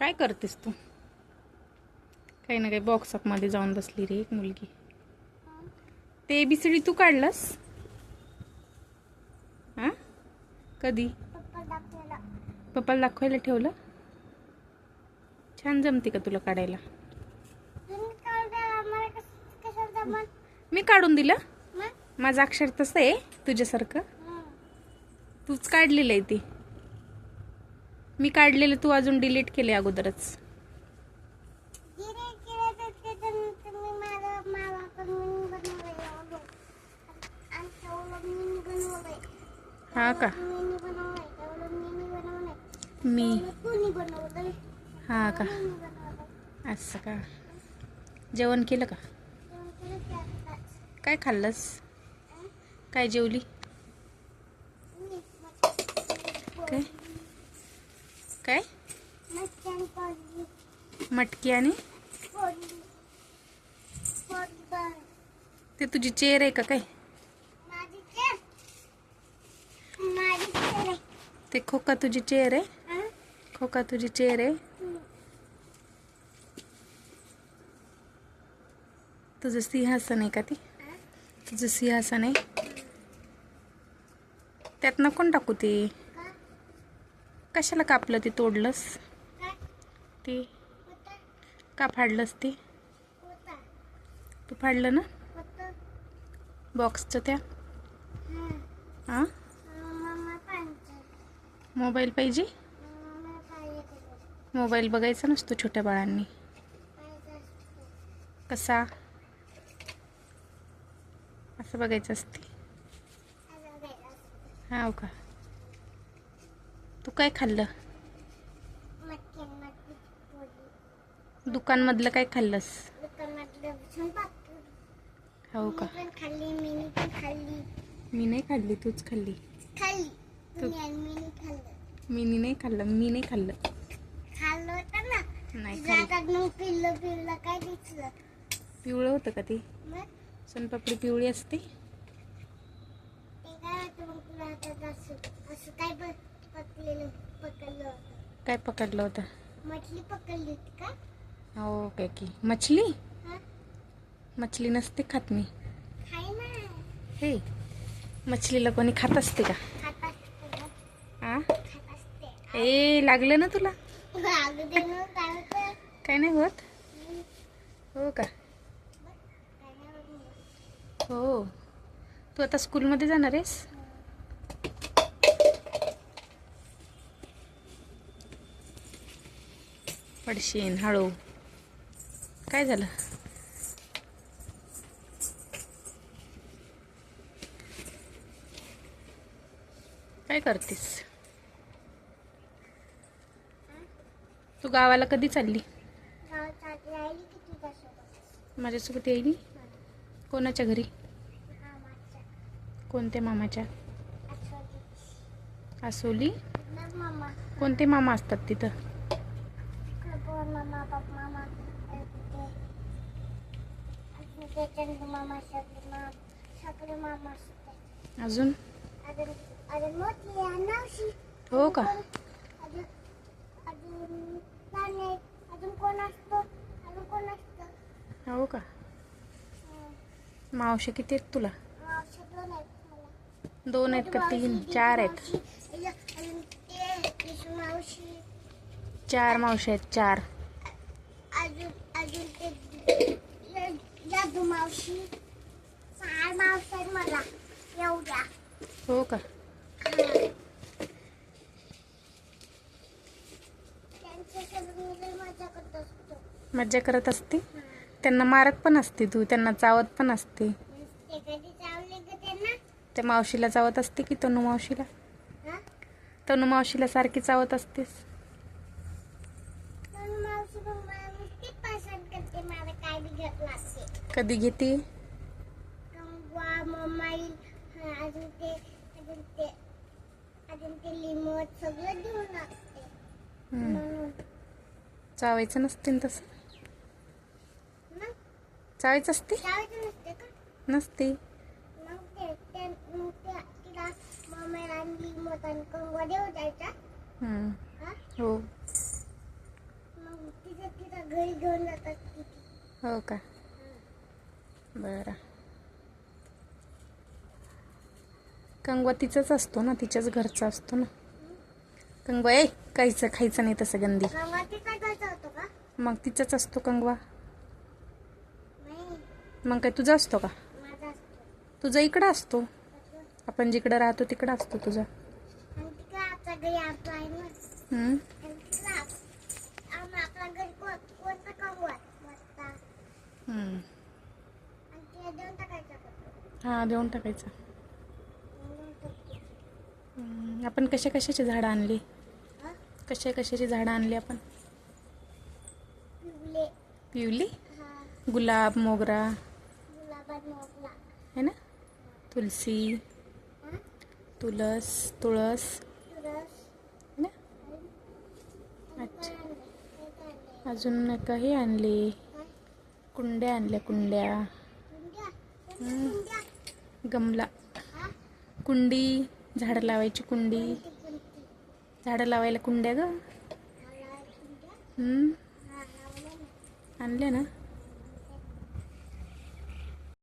काय करतेस तू? काही ना काही बॉक्समध्ये जाऊन बसली रे एक मुलगी. ते एबीसीडी तू काढलंस? हा कधी? पप्पाला दाखवायला ठेवलं? छान जमते का तुला काढायला? मी काढून दिलं? माझं अक्षर तसं आहे तुझ्यासारखं? तूच काढलेलं आहे ते. मी काढलेलं तू अजून डिलीट केले अगोदरच. हा का? मी. हा का? असं का? जेवण केलं का? काय खाल्लंस? काय जेवली? काय? मटकी आणि ते तुझी चेअर आहे का काय चेर चेर ते खोका तुझी आहे हं? खोका तुझी चेअर आहे तुझं सिंहासन आहे का ती हं? तुझं सिंहासन आहे त्यात टाकू ते? कशाला कापलं ते तोडलंस? ते? का फाडलंस ते? तू फाडलं ना? बॉक्सचं त्या हं. मोबाईल पाहिजे. मोबाईल बघायचा नसतो छोट्या बाळांनी. कसा असं बघायचं असते असं बघायचं असतं. हा का तू काय खाल्लं. दुकानमधलं काय खाल्लंस. हो का? मी मी नाही खाल्ली तूच खाल्ली. मिनी मीनी नाही खाल्लं मी नाही खाल्लं. पिवळं होतं का ते? सोनपापडी पिवळी असते? काय असं पकडलेलं पकडलं होतं. काय पकडलं होतं? मछली पकडली होती का? हो काय की मछली? हा. मछली नसते खात मी. ना. हे मछलीला कोणी खात असते का? खात असते ना. आ? खात असते. ए लागलं ना तुला? मग काय होतं काय नाही होत. हो का? काय नाही होत. मग. हो. तू आता स्कूलमध्ये जाणार आहेस? पडशीन हळू. काय झालं? काय करतेस? तू गावाला कधी चालली? माझ्यासोबत येईल कोणाच्या घरी? कोणत्या मामाच्या? आसोली? कोणते मामा असतात तिथं? ते अजून ते चंदू मामा सगळे मामा सगळे मामा असतात अजून? अजून अजून मोठी आहे नावशी हो का? अजून अजून आहे अजून कोण असतो? अजून कोण असतं? हो का. मावशी किती आहेत तुला? मावशी दोन आहेत दोन आहेत का तीन? चार आहेत. चार मावशी आहेत चार अजून अजून ते जादू मावशी? चार मावशी आहेत मला. एवढ्या. हो का? मज्जा करत असते? त्यांना मारत पण असते तू त्यांना चावत पण असते. त्या मावशीला चावत असते की तनू मावशीला? तनू मावशीला सारखी चावत असतेस पण मावशी पण मला नुसती पसंत करते मला काय बी घेत लागते कधी घेते कंगवा मोबाईल अजून ते अजून ते अजून ते लिमट सगळं देऊन लागते हम्म. म्हणून चावायचं नसते तसं? चावायचं असते? नसते. हा. घरी घेऊन जातात किती हो का? बरं. कंगवा तिचाच असतो ना तिच्याच घरचा असतो ना. कंगवा ए काहीचं खायचं नाही तसं गंदी. मग तिचाच असतो कंगवा. मग काय तुझा असतो का? तुझा इकडं असतो. आपण जिकडं राहतो तिकडं असतो तुझा. हम्म? आणि तिकडे आप- आम- आपल्या घरी कोण कोणतं कंगवा मस्त हम्म. आणि तिला देऊन टाकायचं का हा देऊन टाकायचा. आपण कशा कशाची झाडं आणली? कशा कशाची झाडं आणली आपण? पिवले गुलाब मोगरा. है ना? तुलसी. हा? तुळस. है ना? अच्छा. अजून काही आणली? कुंड्या आणल्या कुंड्या? गमला हा? कुंडी झाडं लावायची कुंडी कोणती कोणती? झाडं लावायला कुंड्या ग मला कुंड्या? हम्म, हा, लावल्या ना. आणल्या ना